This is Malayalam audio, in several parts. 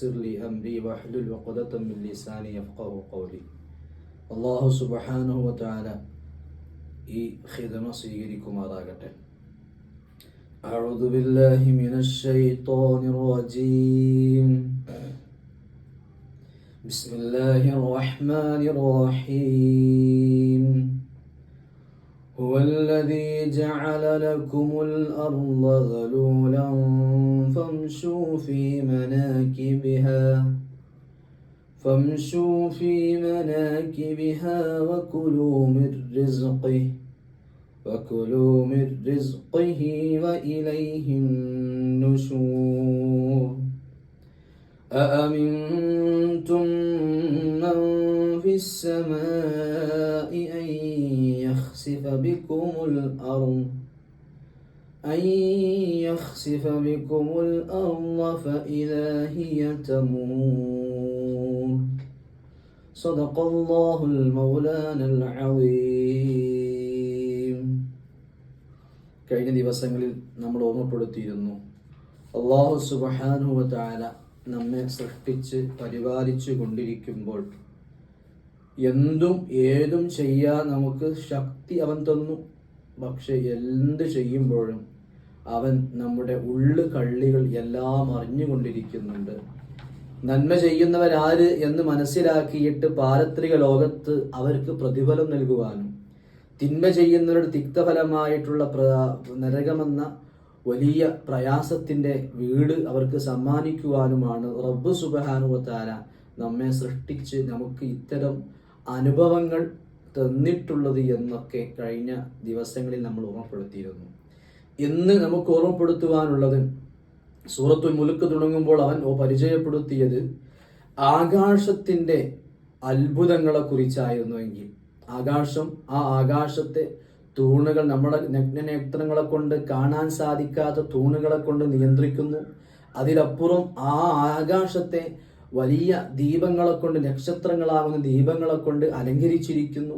يسر لي أمري واحلل عقدة من لساني يفقه قولي അള്ളാഹു സുബഹാനുഹു വതആല ഈ ഖിദമ സ്വീകരിക്കുമാറാകട്ടെ أعوذ بالله من الشيطان الرجيم بسم الله الرحمن الرحيم هو الذي جعل لكم الأرض ذلولا فامشوا في مناكبها فامشوا في مناكبها وكلوا من رزقه وكلوا من رزقه وإليه النشور. أأمنتم من في السماء يخسف بكم الأرض أن يخسف بكم الأرض فإذا هي تمور صدق الله المولانا العظيم കഴിഞ്ഞ ദിവസങ്ങളിൽ നമ്മൾ ഓർമ്മപ്പെടുത്തിയിരുന്നു അള്ളാഹു സുബഹാനുവ താല നമ്മെ സൃഷ്ടിച്ച് പരിപാലിച്ചു കൊണ്ടിരിക്കുമ്പോൾ എന്തും ഏതും ചെയ്യാൻ നമുക്ക് ശക്തി അവൻ തന്നു. പക്ഷെ എന്ത് ചെയ്യുമ്പോഴും അവൻ നമ്മുടെ ഉള്ളു കള്ളികൾ എല്ലാം അറിഞ്ഞുകൊണ്ടിരിക്കുന്നുണ്ട്. നന്മ ചെയ്യുന്നവരാര് എന്ന് മനസ്സിലാക്കിയിട്ട് പാരത്രിക ലോകത്ത് അവർക്ക് പ്രതിഫലം നൽകുവാനും തിന്മ ചെയ്യുന്നവരുടെ തിക്തഫലമായിട്ടുള്ള നരകമെന്ന വലിയ പ്രയാസത്തിന്റെ വീട് അവർക്ക് സമ്മാനിക്കുവാനുമാണ്. റബ്ബ് സുബഹാനുവത്താര നമ്മെ സൃഷ്ടിച്ച് നമുക്ക് ഇത്തരം അനുഭവങ്ങൾ തന്നിട്ടുള്ളത് എന്നൊക്കെ കഴിഞ്ഞ ദിവസങ്ങളിൽ നമ്മൾ ഓർമ്മപ്പെടുത്തിയിരുന്നു. ഇന്ന് നമുക്ക് ഓർമ്മപ്പെടുത്തുവാനുള്ളത് സൂറത്തുൽ മുലുക്ക് തുടങ്ങുമ്പോൾ അവൻ പരിചയപ്പെടുത്തിയത് ആകാശത്തിന്റെ അത്ഭുതങ്ങളെ കുറിച്ചായിരുന്നുവെങ്കിൽ ആകാശം ആ ആകാശത്തെ തൂണുകൾ നമ്മുടെ നഗ്നനേത്രങ്ങളെ കൊണ്ട് കാണാൻ സാധിക്കാത്ത തൂണുകളെ കൊണ്ട് നിയന്ത്രിക്കുന്നു. അതിലപ്പുറം ആ ആകാശത്തെ വലിയ ദീപങ്ങളെ കൊണ്ട് നക്ഷത്രങ്ങളാകുന്ന ദീപങ്ങളെ കൊണ്ട് അലങ്കരിച്ചിരിക്കുന്നു.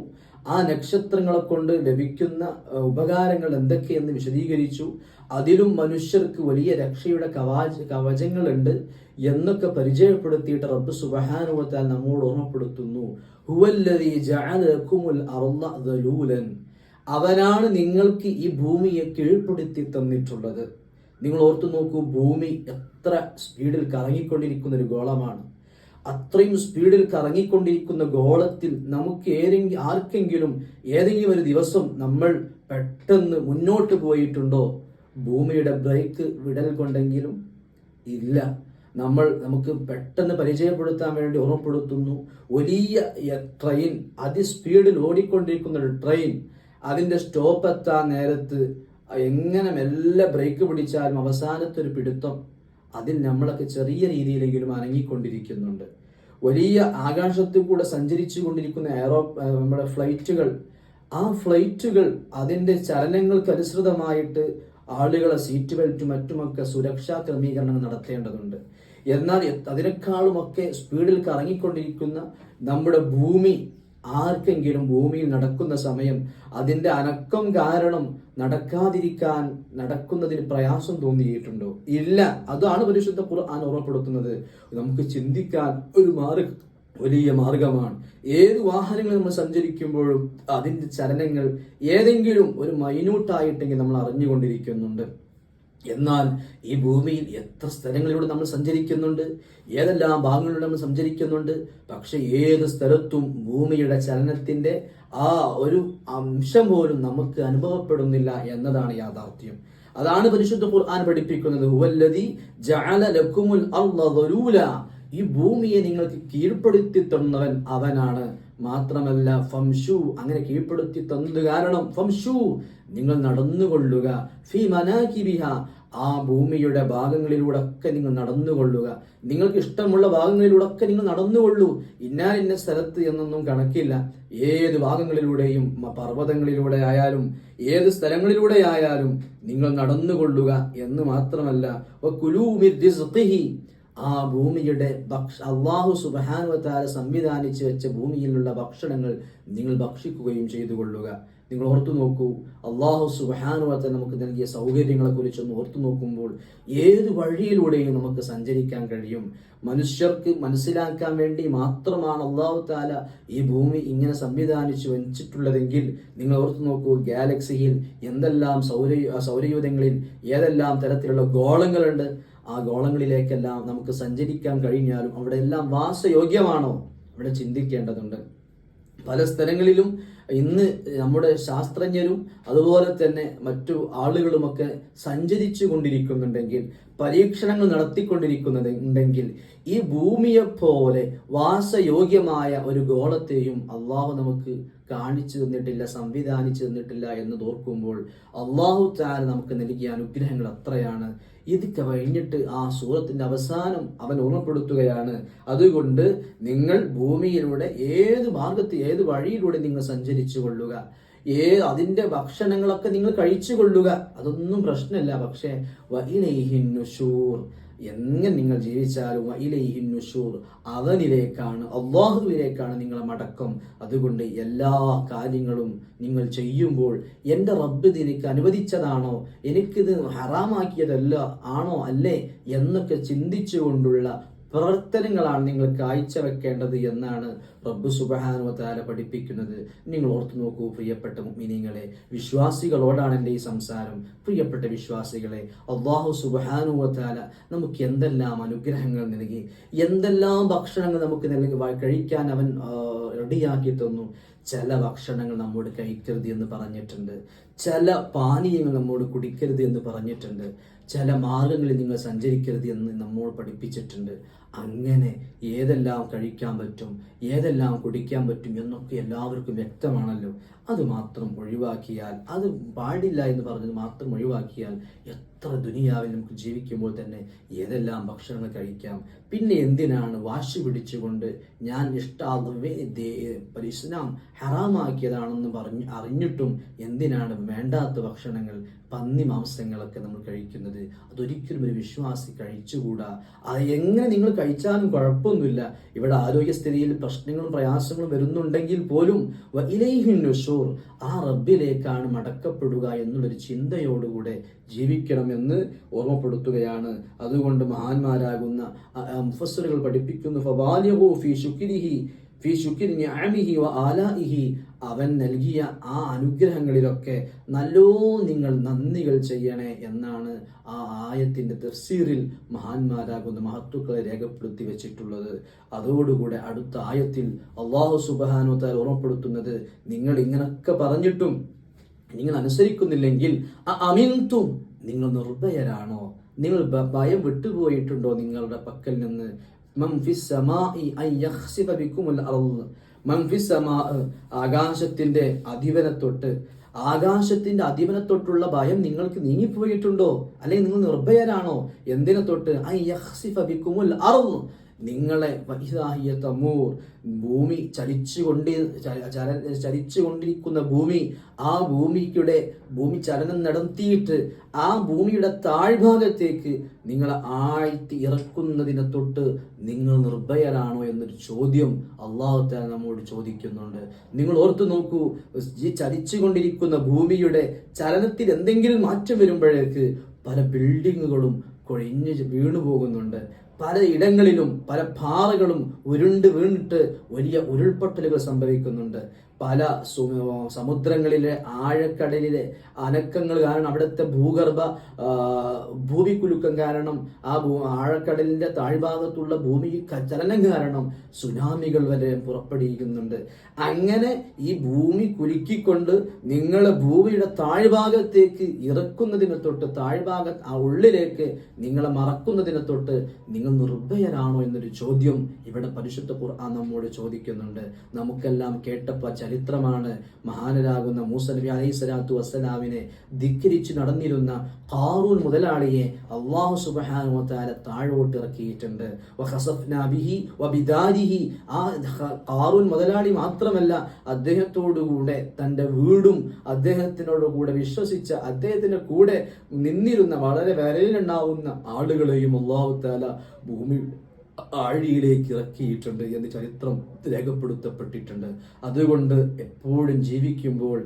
ആ നക്ഷത്രങ്ങളെ കൊണ്ട് ലഭിക്കുന്ന ഉപകാരങ്ങൾ എന്തൊക്കെയെന്ന് വിശദീകരിച്ചു. അതിലും മനുഷ്യർക്ക് വലിയ രക്ഷയുടെ കവാച കവചങ്ങളുണ്ട് എന്നൊക്കെ പരിചയപ്പെടുത്തിയിട്ട് റബ്ബ് സുബഹാനുവത്താൽ നമ്മോട് ഓർമ്മപ്പെടുത്തുന്നു. ദലൂലൻ. അവനാണ് നിങ്ങൾക്ക് ഈ ഭൂമിയെ കീഴ്പ്പെടുത്തി തന്നിട്ടുള്ളത്. നിങ്ങൾ ഓർത്തു നോക്കൂ ഭൂമി എത്ര സ്പീഡിൽ കറങ്ങിക്കൊണ്ടിരിക്കുന്ന ഒരു ഗോളമാണ്. അത്രയും സ്പീഡിൽ കറങ്ങിക്കൊണ്ടിരിക്കുന്ന ഗോളത്തിൽ നമുക്ക് ഏതെങ്കിലും ആർക്കെങ്കിലും ഏതെങ്കിലും ഒരു ദിവസം നമ്മൾ പെട്ടെന്ന് മുന്നോട്ട് പോയിട്ടുണ്ടോ? ഭൂമിയുടെ ബ്രേക്ക് വിടൽ കൊണ്ടെങ്കിലും ഇല്ല. നമ്മൾ നമുക്ക് പെട്ടെന്ന് പരിചയപ്പെടുത്താൻ വേണ്ടി ഓർമ്മപ്പെടുത്തുന്നു. വലിയ ട്രെയിൻ അതിസ്പീഡിൽ ഓടിക്കൊണ്ടിരിക്കുന്ന ഒരു ട്രെയിൻ അതിന്റെ സ്റ്റോപ്പ് എത്താൻ നേരത്ത് എങ്ങനെ മെല്ലെ ബ്രേക്ക് പിടിച്ചാലും അവസാനത്തെ ഒരു പിടുത്തം അതിൽ നമ്മളൊക്കെ ചെറിയ രീതിയിലെങ്കിലും അനങ്ങിക്കൊണ്ടിരിക്കുന്നുണ്ട്. വലിയ ആകാശത്തിൽ കൂടെ സഞ്ചരിച്ചു കൊണ്ടിരിക്കുന്ന എയറോ നമ്മുടെ ഫ്ലൈറ്റുകൾ ആ ഫ്ലൈറ്റുകൾ അതിന്റെ ചലനങ്ങൾക്ക് അനുസൃതമായിട്ട് ആളുകളെ സീറ്റ് ബെൽറ്റും മറ്റുമൊക്കെ സുരക്ഷാ ക്രമീകരണങ്ങൾ നടത്തേണ്ടതുണ്ട്. എന്നാൽ അതിനേക്കാളുമൊക്കെ സ്പീഡിൽ കറങ്ങിക്കൊണ്ടിരിക്കുന്ന നമ്മുടെ ഭൂമി ആർക്കെങ്കിലും ഭൂമിയിൽ നടക്കുന്ന സമയം അതിന്റെ അനക്കം കാരണം നടക്കാതിരിക്കാൻ നടക്കുന്നതിന് പ്രയാസം തോന്നിയിട്ടുണ്ടോ? ഇല്ല. അതാണ് പരിശുദ്ധ ഖുർആൻ ഓർമ്മപ്പെടുത്തുന്നത്. നമുക്ക് ചിന്തിക്കാൻ ഒരു മാർഗ വലിയ മാർഗമാണ്. ഏത് വാഹനങ്ങൾ നമ്മൾ സഞ്ചരിക്കുമ്പോഴും അതിന്റെ ചലനങ്ങൾ ഏതെങ്കിലും ഒരു മൈന്യൂട്ടായിട്ടെങ്കിൽ നമ്മൾ അറിഞ്ഞുകൊണ്ടിരിക്കുന്നുണ്ട്. എന്നാൽ ഈ ഭൂമിയിൽ എത്ര സ്ഥലങ്ങളിലൂടെ നമ്മൾ സഞ്ചരിക്കുന്നുണ്ട്? ഏതെല്ലാം ഭാഗങ്ങളിലൂടെ നമ്മൾ സഞ്ചരിക്കുന്നുണ്ട്? പക്ഷെ ഏത് സ്ഥലത്തും ഭൂമിയുടെ ചലനത്തിന്റെ ആ ഒരു അംശം പോലും നമുക്ക് അനുഭവപ്പെടുന്നില്ല എന്നതാണ് യാഥാർത്ഥ്യം. അതാണ് പരിശുദ്ധ ഖുർആൻ പഠിപ്പിക്കുന്നത്. ഹുവല്ലദി ജഅല ലക്കുമുൽ അർള ഈ ഭൂമിയെ നിങ്ങൾക്ക് കീഴ്പ്പെടുത്തി തന്നവൻ അവനാണ്. മാത്രമല്ല ഫംഷു അങ്ങനെ കീഴ്പ്പെടുത്തി തന്നത് കാരണം ഫംഷു നിങ്ങൾ നടന്നുകൊള്ളുക. ഫി മനാകിബിഹ ആ ഭൂമിയുടെ ഭാഗങ്ങളിലൂടെ ഒക്കെ നിങ്ങൾ നടന്നുകൊള്ളുക. നിങ്ങൾക്ക് ഇഷ്ടമുള്ള ഭാഗങ്ങളിലൂടെ ഒക്കെ നിങ്ങൾ നടന്നുകൊള്ളൂ. ഇന്നാ ഇന്ന സ്ഥലത്ത് എന്നൊന്നും കണക്കില്ല. ഏത് ഭാഗങ്ങളിലൂടെയും പർവതങ്ങളിലൂടെ ആയാലും ഏത് സ്ഥലങ്ങളിലൂടെ ആയാലും നിങ്ങൾ നടന്നുകൊള്ളുക എന്ന് മാത്രമല്ല. ആ ഭൂമിയുടെ ഭക്ഷ അള്ളാഹു സുബഹാനുവത്താല സംവിധാനിച്ച് വെച്ച ഭൂമിയിലുള്ള ഭക്ഷണങ്ങൾ നിങ്ങൾ ഭക്ഷിക്കുകയും ചെയ്തു കൊള്ളുക നിങ്ങൾ ഓർത്തു നോക്കൂ അള്ളാഹു സുബഹാനുവത്ത നമുക്ക് നൽകിയ സൗകര്യങ്ങളെ കുറിച്ചൊന്ന് ഓർത്തു നോക്കുമ്പോൾ ഏത് വഴിയിലൂടെയും നമുക്ക് സഞ്ചരിക്കാൻ കഴിയും? മനുഷ്യർക്ക് മനസ്സിലാക്കാൻ വേണ്ടി മാത്രമാണ് അള്ളാഹു താല ഈ ഭൂമി ഇങ്ങനെ സംവിധാനിച്ചു വെച്ചിട്ടുള്ളതെങ്കിൽ നിങ്ങൾ ഓർത്തു നോക്കൂ ഗാലക്സിയിൽ എന്തെല്ലാം സൗര സൗരയൂഥങ്ങളിൽ ഏതെല്ലാം തരത്തിലുള്ള ഗോളങ്ങളുണ്ട്? ആ ഗോളങ്ങളിലേക്കെല്ലാം നമുക്ക് സഞ്ചരിക്കാൻ കഴിഞ്ഞാലും അവിടെ എല്ലാം വാസയോഗ്യമാണോ? അവിടെ ചിന്തിക്കേണ്ടതുണ്ട്. പല സ്ഥലങ്ങളിലും ഇന്ന് നമ്മുടെ ശാസ്ത്രജ്ഞരും അതുപോലെ തന്നെ മറ്റു ആളുകളുമൊക്കെ സഞ്ചരിച്ചു കൊണ്ടിരിക്കുന്നുണ്ടെങ്കിൽ പരീക്ഷണങ്ങൾ നടത്തിക്കൊണ്ടിരിക്കുന്നത് ഉണ്ടെങ്കിൽ ഈ ഭൂമിയെ പോലെ വാസയോഗ്യമായ ഒരു ഗോളത്തെയും അള്ളാഹു നമുക്ക് കാണിച്ചു തന്നിട്ടില്ല സംവിധാനിച്ചു തന്നിട്ടില്ല എന്ന് ഓർക്കുമ്പോൾ അള്ളാഹു താര നമുക്ക് നൽകിയ അനുഗ്രഹങ്ങൾ അത്രയാണ്. ഇത് കഴിഞ്ഞിട്ട് ആ സൂറത്തിന്റെ അവസാനം അവൻ ഓർമ്മപ്പെടുത്തുകയാണ്. അതുകൊണ്ട് നിങ്ങൾ ഭൂമിയിലൂടെ ഏത് മാർഗത്തിൽ ഏത് വഴിയിലൂടെ നിങ്ങൾ സഞ്ചരിച്ചു കൊള്ളുക ഏ അതിന്റെ ഭക്ഷണങ്ങളൊക്കെ നിങ്ങൾ കഴിച്ചു കൊള്ളുക അതൊന്നും പ്രശ്നമല്ല. പക്ഷേ വഹിനൈഹിന്നുഷൂർ എങ്ങനെ നിങ്ങൾ ജീവിച്ചാലും ഇലൈഹിൻ നുഷൂർ അവനിലേക്കാണ് അള്ളാഹുവിലേക്കാണ് നിങ്ങളെ മടക്കം. അതുകൊണ്ട് എല്ലാ കാര്യങ്ങളും നിങ്ങൾ ചെയ്യുമ്പോൾ എന്റെ റബ്ബ് ഇത് എനിക്ക് അനുവദിച്ചതാണോ? എനിക്കിത് ഹറാമാക്കിയതല്ല ആണോ അല്ലേ? എന്നൊക്കെ ചിന്തിച്ചുകൊണ്ടുള്ള പ്രവർത്തനങ്ങളാണ് നിങ്ങൾ കാഴ്ചവെക്കേണ്ടത് എന്നാണ് റബ്ബ് സുബഹാനുവത്താല പഠിപ്പിക്കുന്നത്. നിങ്ങൾ ഓർത്തു നോക്കൂ പ്രിയപ്പെട്ട മിനിങ്ങളെ വിശ്വാസികളോടാണ് എന്റെ ഈ സംസാരം. പ്രിയപ്പെട്ട വിശ്വാസികളെ അള്ളാഹു സുബഹാനുവത്താല നമുക്ക് എന്തെല്ലാം അനുഗ്രഹങ്ങൾ നൽകി എന്തെല്ലാം ഭക്ഷണങ്ങൾ നമുക്ക് നൽകി കഴിക്കാൻ അവൻ റെഡിയാക്കി തന്നു. ചില ഭക്ഷണങ്ങൾ നമ്മോട് കഴിക്കരുത് എന്ന് പറഞ്ഞിട്ടുണ്ട്. ചില പാനീയങ്ങൾ നമ്മോട് കുടിക്കരുത് എന്ന് പറഞ്ഞിട്ടുണ്ട്. ചില മാർഗങ്ങളിൽ നിങ്ങൾ സഞ്ചരിക്കരുത് എന്ന് നമ്മോട് പഠിപ്പിച്ചിട്ടുണ്ട്. അങ്ങനെ ഏതെല്ലാം കഴിക്കാൻ പറ്റും ഏതെല്ലാം കുടിക്കാൻ പറ്റും എന്നൊക്കെ എല്ലാവർക്കും വ്യക്തമാണല്ലോ. അത് മാത്രം ഒഴിവാക്കിയാൽ അത് പാടില്ല എന്ന് പറഞ്ഞത് മാത്രം ഒഴിവാക്കിയാൽ എത്ര ദുനിയാവിൽ നമുക്ക് ജീവിക്കുമ്പോൾ തന്നെ ഏതെല്ലാം ഭക്ഷണങ്ങൾ കഴിക്കാം പിന്നെ എന്തിനാണ് വാശി പിടിച്ചുകൊണ്ട് ഞാൻ ഇസ്ലാം ഹറാമാക്കിയതാണെന്ന് പറഞ്ഞ് അറിഞ്ഞിട്ടും എന്തിനാണ് വേണ്ടാത്ത ഭക്ഷണങ്ങൾ പന്നി മാംസങ്ങളൊക്കെ നമ്മൾ കഴിക്കുന്നത്. അതൊരിക്കലും ഒരു വിശ്വാസി കഴിച്ചുകൂടാ? അത് എങ്ങനെ നിങ്ങൾ കഴിച്ചാലും കുഴപ്പമൊന്നുമില്ല. ഇവിടെ ആരോഗ്യസ്ഥിതിയിൽ പ്രശ്നങ്ങളും പ്രയാസങ്ങളും വരുന്നുണ്ടെങ്കിൽ പോലും നുഷൂർ ആ റബ്ബിലേക്കാണ് മടക്കപ്പെടുക എന്നുള്ളൊരു ചിന്തയോടുകൂടെ ജീവിക്കണമെന്ന് ഓർമ്മപ്പെടുത്തുകയാണ്. അതുകൊണ്ട് മഹാന്മാരാകുന്ന മുഫസ്സറുകൾ പഠിപ്പിക്കുന്നു ഫി ശുക്രിഹി. അവൻ നൽകിയ ആ അനുഗ്രഹങ്ങളിലൊക്കെ നല്ലോ നിങ്ങൾ നന്ദികൾ ചെയ്യണേ എന്നാണ് ആ ആയത്തിന്റെ തഫ്സീറിൽ മഹാന്മാരാകുന്ന മഹത്വക്കളെ രേഖപ്പെടുത്തി വെച്ചിട്ടുള്ളത്. അതോടുകൂടെ അടുത്ത ആയത്തിൽ അള്ളാഹു സുബാനുത്താൽ ഓർമ്മപ്പെടുത്തുന്നത് നിങ്ങൾ ഇങ്ങനൊക്കെ പറഞ്ഞിട്ടും നിങ്ങൾ അനുസരിക്കുന്നില്ലെങ്കിൽ അമിന്തും നിങ്ങൾ നിർഭയരാണോ? നിങ്ങൾ ഭയം വിട്ടുപോയിട്ടുണ്ടോ നിങ്ങളുടെ പക്കൽ നിന്ന്? ആകാശത്തിന്റെ അധിപനത്തൊട്ട്. ആകാശത്തിന്റെ അധിപനത്തൊട്ടുള്ള ഭയം നിങ്ങൾക്ക് നീങ്ങിപ്പോയിട്ടുണ്ടോ? അല്ലെങ്കിൽ നിങ്ങൾ നിർഭയരാണോ? എന്തിനെ തൊട്ട് ഐ നിങ്ങളെ തമൂർ ഭൂമി ചലിച്ചുകൊണ്ട് ചലിച്ചുകൊണ്ടിരിക്കുന്ന ഭൂമി ആ ഭൂമിയുടെ ഭൂമി ചലനം നടത്തിയിട്ട് ആ ഭൂമിയുടെ താഴ്ഭാഗത്തേക്ക് നിങ്ങളെ ആഴ്ത്തി ഇറക്കുന്നതിനെ തൊട്ട് നിങ്ങൾ നിർഭയരാണോ എന്നൊരു ചോദ്യം അള്ളാഹുത്താല നമ്മോട് ചോദിക്കുന്നുണ്ട്. നിങ്ങൾ ഓർത്തു നോക്കൂ ഈ ചലിച്ചുകൊണ്ടിരിക്കുന്ന ഭൂമിയുടെ ചലനത്തിൽ എന്തെങ്കിലും മാറ്റം വരുമ്പോഴേക്ക് പല ബിൽഡിങ്ങുകളും കൊഴിഞ്ഞ് വീണു പോകുന്നുണ്ട്. പല ഇടങ്ങളിലും പല പാറകളും ഉരുണ്ട് വീണിട്ട് വലിയ ഉരുൾപൊട്ടലുകൾ സംഭവിക്കുന്നുണ്ട്. പല സമുദ്രങ്ങളിലെ ആഴക്കടലിലെ അനക്കങ്ങൾ കാരണം അവിടുത്തെ ഭൂഗർഭ ഭൂമിക്കുലുക്കം കാരണം ആ ഭൂ ആഴക്കടലിന്റെ താഴ്ഭാഗത്തുള്ള ഭൂമി ചലനം കാരണം സുനാമികൾ വരെ പുറപ്പെടുവിക്കുന്നുണ്ട്. അങ്ങനെ ഈ ഭൂമി കുലുക്കിക്കൊണ്ട് നിങ്ങൾ ഭൂമിയുടെ താഴ്ഭാഗത്തേക്ക് ഇറക്കുന്നതിനെ തൊട്ട് താഴ്ഭാഗ ആ ഉള്ളിലേക്ക് നിങ്ങളെ മറക്കുന്നതിനെ തൊട്ട് നിങ്ങൾ നിർഭയരാണോ എന്നൊരു ചോദ്യം ഇവിടെ പരിശുദ്ധ ഖുർആൻ നമ്മോട് ചോദിക്കുന്നുണ്ട്. നമുക്കെല്ലാം കേട്ടപ്പോൾ ചരിത്രമാണ്. മഹാനരാകുന്ന മൂസ നബി അലൈഹി സ്വലാത്തു വസ്സലാമിനെ ധിക്കരിച്ച് നടന്നിരുന്ന കാറൂൻ മുതലാളിയെ അള്ളാഹു സുബാനുവത്താല താഴോട്ട് ഇറക്കിയിട്ടുണ്ട്. ആ കാറൂൻ മുതലാളി മാത്രമല്ല അദ്ദേഹത്തോടുകൂടെ തന്റെ വീടും അദ്ദേഹത്തിനോട് കൂടെ വിശ്വസിച്ച അദ്ദേഹത്തിന്റെ കൂടെ നിന്നിരുന്ന വളരെ വിരലിലുണ്ടാവുന്ന ആളുകളെയും അള്ളാഹു താല ഭൂമി ആഴിയിലേക്ക് ഇറക്കിയിട്ടുണ്ട് എന്ന് ചരിത്രം രേഖപ്പെടുത്തപ്പെട്ടിട്ടുണ്ട്. അതുകൊണ്ട് എപ്പോഴും ജീവിക്കുമ്പോൾ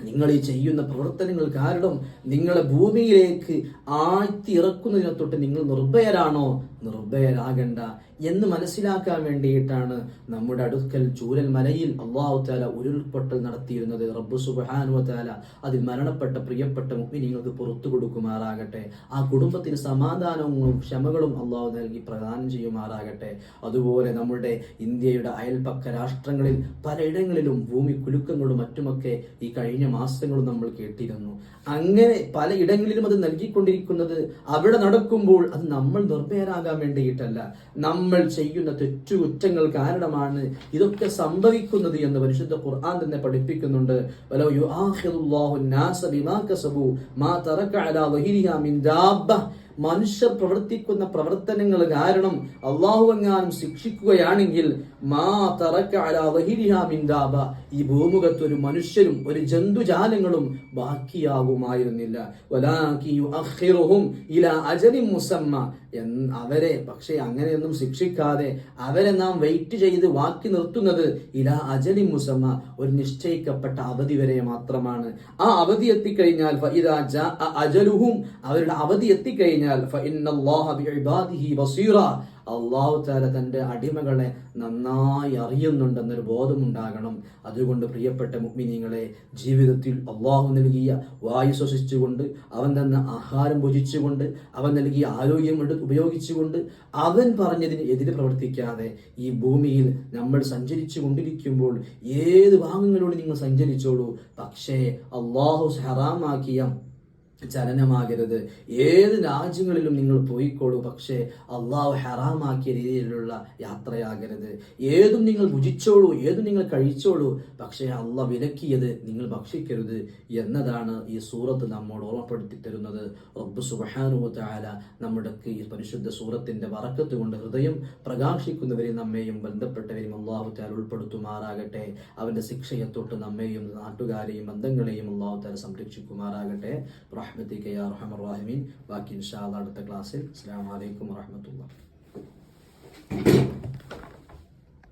നിങ്ങൾ ഈ ചെയ്യുന്ന പ്രവർത്തനങ്ങൾ കാരണം നിങ്ങളെ ഭൂമിയിലേക്ക് ആഴ്ത്തി ഇറക്കുന്നതിനെ തൊട്ട് നിങ്ങൾ നിർഭയരാണോ? നിർഭയരാകണ്ട. എന്ന് മനസ്സിലാക്കാൻ വേണ്ടിയിട്ടാണ് നമ്മുടെ അടുക്കൽ ചൂരൽ മലയിൽ അള്ളാഹു താല ഉരുൾപൊട്ടൽ നടത്തിയിരുന്നത്. റബ്ബു സുബാനു താല അതിൽ മരണപ്പെട്ട പ്രിയപ്പെട്ട മുഗ്മിനിങ്ങൾക്ക് പുറത്തു കൊടുക്കുമാറാകട്ടെ. ആ കുടുംബത്തിന് സമാധാനവും ക്ഷമകളും അള്ളാഹു നൽകി പ്രദാനം ചെയ്യുമാറാകട്ടെ. അതുപോലെ നമ്മുടെ ഇന്ത്യയുടെ അയൽപക്ക രാഷ്ട്രങ്ങളിൽ പലയിടങ്ങളിലും ഭൂമി കുലുക്കങ്ങളും മറ്റുമൊക്കെ ഈ കഴിഞ്ഞ മാസങ്ങളും നമ്മൾ കേട്ടിരുന്നു. അങ്ങനെ പലയിടങ്ങളിലും അത് കൊണ്ടിരിക്കുന്നത് അവിടെ നടക്കുമ്പോൾ അത് നമ്മൾ നിർഭയരാകാൻ വേണ്ടിയിട്ടല്ല. നമ്മൾ ചെയ്യുന്ന തെറ്റുകുറ്റങ്ങൾ കാരണമാണ് ഇതൊക്കെ സംഭവിക്കുന്നത് എന്ന് പരിശുദ്ധ ഖുർആൻ തന്നെ പഠിപ്പിക്കുന്നുണ്ട്. വലോ നാസ ബിമാ കസബു മാ തറക അലാ വഹിരിഹാ മിൻ ദാബ്ബ. മനുഷ്യർ പ്രവർത്തിക്കുന്ന പ്രവർത്തനങ്ങൾ കാരണം അള്ളാഹു എങ്ങാനും ശിക്ഷിക്കുകയാണെങ്കിൽ മാ തറക്ക അലാ വഹിരിഹാ ഈ ഭൂമുഖത്ത് ഒരു മനുഷ്യരും ഒരു ജന്തുജാലങ്ങളും ബാക്കിയാകുമായിരുന്നില്ല. ഇലാ അജലി മുസമ്മ. അവരെ പക്ഷേ അങ്ങനെയൊന്നും ശിക്ഷിക്കാതെ അവരെ നാം വെയിറ്റ് ചെയ്ത് വാക്കി നിർത്തുന്നത് ഇലാ അജലി മുസമ്മ ഒരു നിശ്ചയിക്കപ്പെട്ട അവധി വരെ മാത്രമാണ്. ആ അവധി എത്തിക്കഴിഞ്ഞാൽ അജലുഹും അവരുടെ അവധി എത്തിക്കഴിഞ്ഞാൽ ബസീറ. അള്ളാഹു താല തന്റെ അടിമകളെ നന്നായി അറിയുന്നുണ്ടെന്നൊരു ബോധമുണ്ടാകണം. അതുകൊണ്ട് പ്രിയപ്പെട്ട മുഗ്മിനീങ്ങളെ ജീവിതത്തിൽ അള്ളാഹു നൽകിയ വായു ശ്വസിച്ചുകൊണ്ട് അവൻ തന്ന ആഹാരം ഭുജിച്ചുകൊണ്ട് അവൻ നൽകിയ ആരോഗ്യം ഉപയോഗിച്ചുകൊണ്ട് അവൻ പറഞ്ഞതിന് എതിരെ പ്രവർത്തിക്കാതെ ഈ ഭൂമിയിൽ നമ്മൾ സഞ്ചരിച്ചു കൊണ്ടിരിക്കുമ്പോൾ ഏത് ഭാഗങ്ങളിലൂടെ നിങ്ങൾ സഞ്ചരിച്ചോളൂ? പക്ഷേ അള്ളാഹു ഹറാമാക്കിയ ചലനമാകരുത് ഏത് രാജ്യങ്ങളിലും നിങ്ങൾ പോയിക്കോളൂ പക്ഷേ അള്ളാഹു ഹറാമാക്കിയ രീതിയിലുള്ള യാത്രയാകരുത്. ഏതും നിങ്ങൾ ഭുജിച്ചോളൂ ഏതും നിങ്ങൾ കഴിച്ചോളൂ പക്ഷേ അള്ളാഹ് വിലക്കിയത് നിങ്ങൾ ഭക്ഷിക്കരുത് എന്നതാണ് ഈ സൂറത്ത് നമ്മോട് ഓർമ്മപ്പെടുത്തി തരുന്നത്. റബ്ബ് സുബഹാനുവ താല നമ്മുടെ ഈ പരിശുദ്ധ സൂറത്തിന്റെ വറക്കത്ത് കൊണ്ട് ഹൃദയം പ്രകാശിക്കുന്നവരെയും നമ്മെയും ബന്ധപ്പെട്ടവരെയും അള്ളാഹു താല ഉൾപ്പെടുത്തുമാറാകട്ടെ. അവന്റെ ശിക്ഷയെ തൊട്ട് നമ്മെയും നാട്ടുകാരെയും ബന്ധങ്ങളെയും അള്ളാഹു താല സംരക്ഷിക്കുമാറാകട്ടെ. റഹ്മത്തിക്ക് യാ റഹ്മർ റഹീമീൻ ബാക്കി ഇൻഷാ അടുത്ത ക്ലാസ്സിൽ. അസ്സലാമു അലൈക്കും വറഹ്മത്തുള്ളാഹി.